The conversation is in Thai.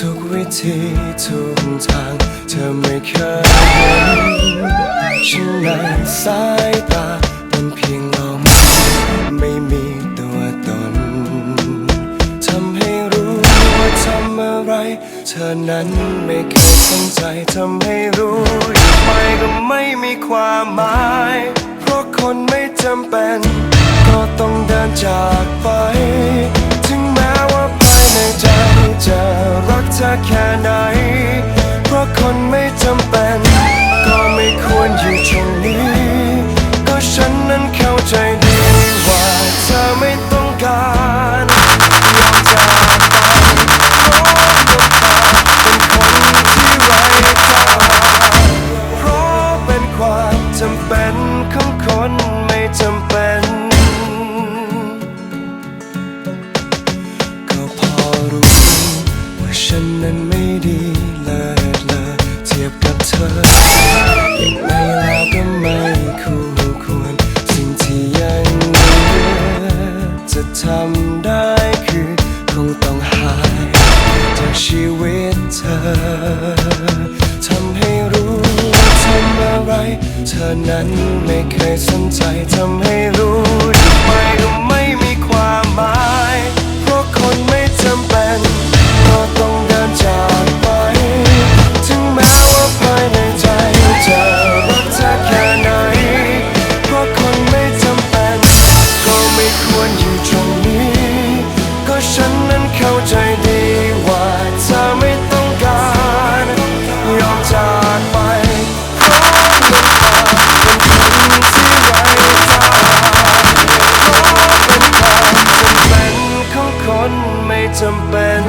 ทุกวิธีทุกทาง เธอไม่เคยเห็นฉันในสายตาเป็นเพียงลมไม่มีตัวตนทำให้รู้ว่าทำอะไร เธอนั้นไม่เคยสนใจทำให้รู้อยู่ไปก็ไม่มีความหมาย เพราะคนไม่จำเป็น ก็ต้องเดินจากไป ออย่างไรแล้วก็ไม่คู่ควร สิ่งที่ยังเหลือจะทำได้คือคงต้องหายจากชีวิตเธอทำให้รู้ว่าทำอะไร เธอนั้นไม่เคยสนใจทำให จำเป็น